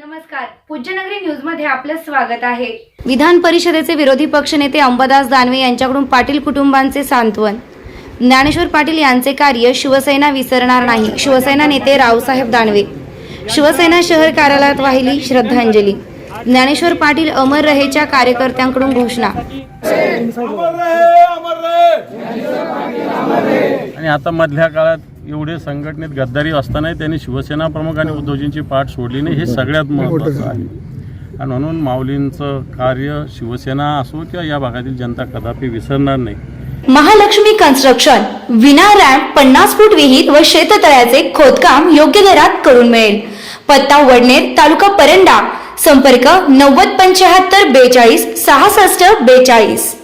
नमस्कार. पूज्यनगरी न्यूजमध्ये आपलं स्वागत आहे. विधान परिषदेचे विरोधी पक्षनेते अंबादास दानवे यांच्याकडून पाटील कुटुंबांचे सांत्वन. ज्ञानेश्वर पाटील यांचे कार्य शिवसेना विसरणार नाही शिवसेना नेते रावसाहेब दानवे. शिवसेना शहर कार्यालयात वाहिली श्रद्धांजली. ज्ञानेश्वर पाटील अमर रहेच्या कार्यकर्त्यांकडून घोषणा. अमर रहे अमर रहे. आणि आता मधल्या काळात एवढे संघटनेत गद्दारी असतानाही त्यांनी शिवसेना प्रमुख आणि उद्धवजींची पाठ सोडली नाही हे सगळ्यात महत्त्वाचं आहे. आणि म्हणून माऊलींचं कार्य शिवसेना असो किंवा या भागातील जनता कदापि विसरणार नाही. महालक्ष्मी कन्स्ट्रक्शन विना रॅम्प पन्नास फूट विहीर व शेततळ्याचे खोदकाम योग्य दरात करून मिळेल. पत्ता वडनेर तालुका परंडा. संपर्क नव्वद पंच्याहत्तर बेचाळीस सहासष्ट बेचाळीस.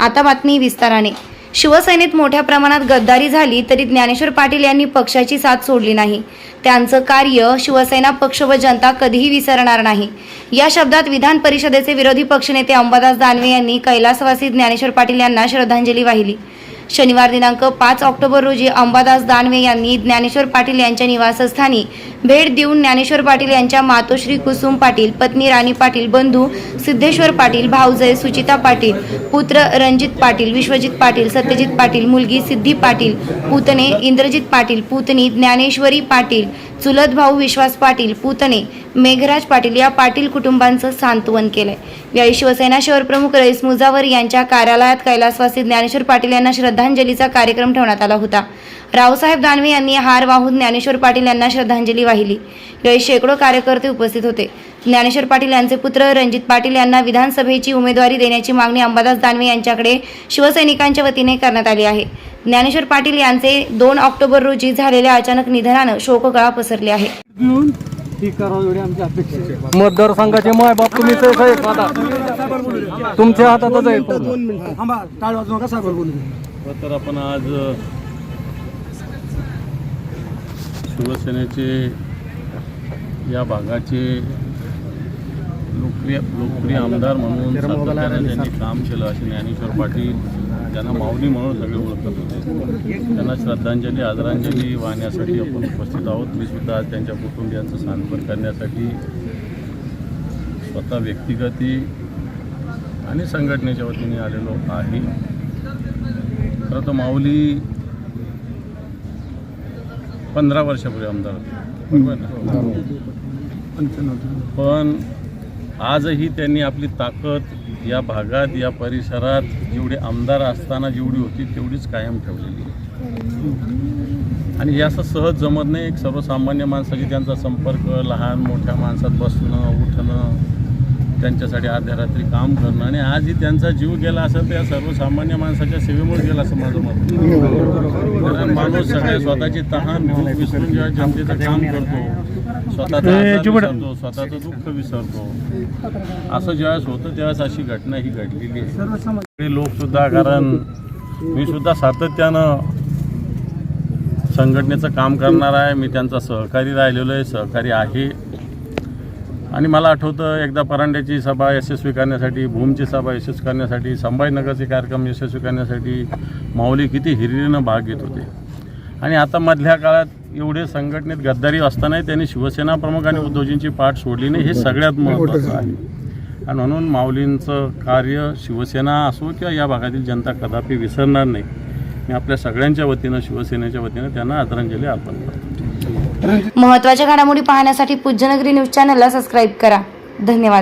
आता बातमी विस्ताराने. शिवसेनेत मोठ्या प्रमाणात गद्दारी झाली तरी ज्ञानेश्वर पाटील यांनी पक्षाची साथ सोडली नाही. त्यांचं कार्य शिवसेना पक्ष व जनता कधीही विसरणार नाही. या शब्दात विधान परिषदेचे विरोधी पक्षनेते अंबादास दानवे यांनी कैलासवासी ज्ञानेश्वर पाटील यांना श्रद्धांजली वाहिली. शनिवार दिनांक पाच ऑक्टोबर रोजी अंबादास दानवे यांनी ज्ञानेश्वर पाटील यांच्या निवासस्थानी भेट देऊन ज्ञानेश्वर पाटील यांच्या मातोश्री कुसुम पाटील पत्नी राणी पाटील बंधू सिद्धेश्वर पाटील भाऊजय सुचिता पाटील पुत्र रणजित पाटील विश्वजित पाटील सत्यजित पाटील मुलगी सिद्धी पाटील पुतणे इंद्रजित पाटील पुतणी ज्ञानेश्वरी पाटील चुलत भाऊ विश्वास पाटील पुतणे मेघराज पाटील या पाटील कुटुंबांचं सांत्वन केलंय. यावेळी शिवसेना शहर प्रमुख रईस मुजावर यांच्या कार्यालयात कैलासवासी ज्ञानेश्वर पाटील यांना श्रद्धांजलीचा कार्यक्रम ठेवण्यात आला होता. रावसाहेब दानवे यांनी हार वाहून ज्ञानेश्वर पाटील यांना श्रद्धांजली वाहिली. यावेळी शेकडो कार्यकर्ते उपस्थित होते. ज्ञानेश्वर पाटील यांचे पुत्र रणजित पाटील यांना विधानसभेची उमेदवारी देण्याची मागणी अंबादास दानवे यांच्याकडे शिवसैनिकांच्या वतीने करण्यात आली आहे. ज्ञानेश्वर पाटील यांचे दोन ऑक्टोबर रोजी झालेल्या अचानक निधनानं शोककळा पसरली आहे. ही मतदारसंघाचे माय बाप आता. तुमच्या हातातच आहे. तर आपण आज शिवसेनेचे या भागाचे लोकप्रिय लोकप्रिय आमदार म्हणून सातत्याने त्यांनी काम केलं. असे ज्ञानेश्वर पाटील ज्यांना माऊली म्हणून सगळे ओळखत होते. त्यांना श्रद्धांजली आदरांजली वाहण्यासाठी आपण उपस्थित आहोत. मी सुद्धा आज त्यांच्या कुटुंबियांचं सांत्वन करण्यासाठी स्वतः व्यक्तिगती आणि संघटनेच्या वतीने आलेलो आहे. खरं तर माऊली पंधरा वर्षापूर्वी आमदार पण आजही त्यांनी आपली ताकद या भागात या परिसरात जेवढे आमदार असताना जेवढी होती तेवढीच कायम ठेवलेली आणि हे असं सहज जमत नाही. एक सर्वसामान्य माणसाची त्यांचा संपर्क लहान मोठ्या माणसात बसणं उठणं त्यांच्यासाठी अर्ध्या रात्री काम करणं आणि आजही त्यांचा जीव गेला असेल तर या सर्वसामान्य माणसाच्या सेवेमुळे गेला असं माझं मत माणूस सगळ्या स्वतःची तहान विसरून जेव्हा जनतेचं काम करतो. स्वतःचा स्वतःचं दुःख विसरतो. असं ज्यावेळेस होतं त्यावेळेस अशी घटना ही घडलेली आहे. सगळे लोक सुद्धा कारण मी सुद्धा सातत्यानं संघटनेचं काम करणार आहे. मी त्यांचा सहकारी राहिलेलो आहे सहकारी आहे. आणि मला आठवतं एकदा परांड्याची सभा यशस्वी करण्यासाठी भूमची सभा यशस्वी करण्यासाठी संभाजीनगरचे कार्यक्रम यशस्वी करण्यासाठी माऊली किती हिरिरीनं भाग घेत होते. आणि आता मधल्या काळात एवढे संघटनेत गद्दारी असतानाही त्यांनी शिवसेना प्रमुख आणि उद्धवजींची पाठ सोडली नाही हे सगळ्यात महत्त्वाचं आहे. आणि म्हणून माऊलींचं कार्य शिवसेना असो किंवा या भागातील जनता कदापि विसरणार नाही. मी आपल्या सगळ्यांच्या वतीनं शिवसेनेच्या वतीनं त्यांना आदरांजली अर्पण करतो. महत्त्वाच्या घडामोडी पाहण्यासाठी पूज्यनगरी न्यूज चॅनलला सबस्क्राईब करा. धन्यवाद.